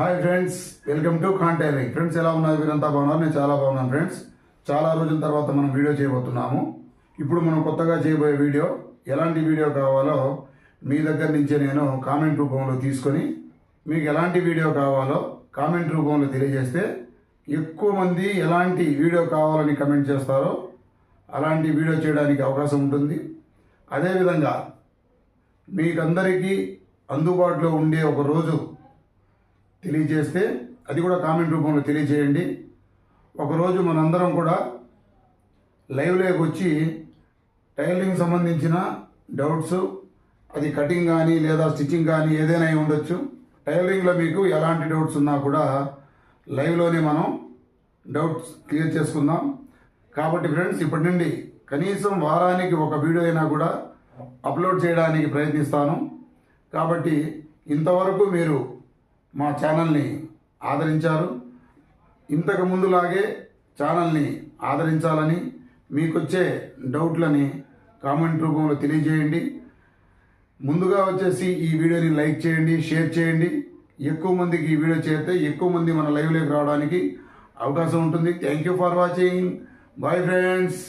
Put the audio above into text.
Hi friends welcome to కాంటైలింగ్ friends ఎలా ఉన్నారు? మీరంతా బాగున్నారు? నేను చాలా బాగున్నాను ఫ్రెండ్స్ చాలా రోజుల తర్వాత మనం వీడియో చేయబోతున్నాము. ఇప్పుడు మనం కొత్తగా చేయబోయే వీడియో ఎలాంటి వీడియో కావాలో మీ దగ్గర నుంచే నేను కామెంట్ రూపంలో తీసుకొని మీకు ఎలాంటి వీడియో కావాలో కామెంట్ రూపంలో తెలియజేస్తే ఎక్కువ మంది ఎలాంటి వీడియో కావాలని కమెంట్ చేస్తారో అలాంటి వీడియో చేయడానికి అవకాశం ఉంటుంది. అదేవిధంగా మీకందరికీ అందుబాటులో ఉండే ఒక రోజు తెలియజేస్తే అది కూడా కామెంట్ రూపంలో తెలియజేయండి. ఒకరోజు మనందరం కూడా లైవ్లోకి వచ్చి టైలరింగ్ సంబంధించిన డౌట్స్ అది కటింగ్ కానీ లేదా స్టిచ్చింగ్ కానీ ఏదైనా అయి ఉండొచ్చు. టైలరింగ్లో మీకు ఎలాంటి డౌట్స్ ఉన్నా కూడా లైవ్లోనే మనం డౌట్స్ క్లియర్ చేసుకుందాం. కాబట్టి ఫ్రెండ్స్ ఇప్పటి నుండి కనీసం వారానికి ఒక వీడియో అయినా కూడా అప్లోడ్ చేయడానికి ప్రయత్నిస్తాను. కాబట్టి ఇంతవరకు మీరు మా ఛానల్ని ఆదరించారు. ఇంతకు ముందులాగే ఛానల్ని ఆదరించాలని మీకొచ్చే డౌట్లని కామెంట్ రూపంలో తెలియజేయండి. ముందుగా వచ్చేసి ఈ వీడియోని లైక్ చేయండి షేర్ చేయండి. ఎక్కువ మందికి ఈ వీడియో చేస్తే ఎక్కువ మంది మన లైవ్లోకి రావడానికి అవకాశం ఉంటుంది. Thank you for watching bye friends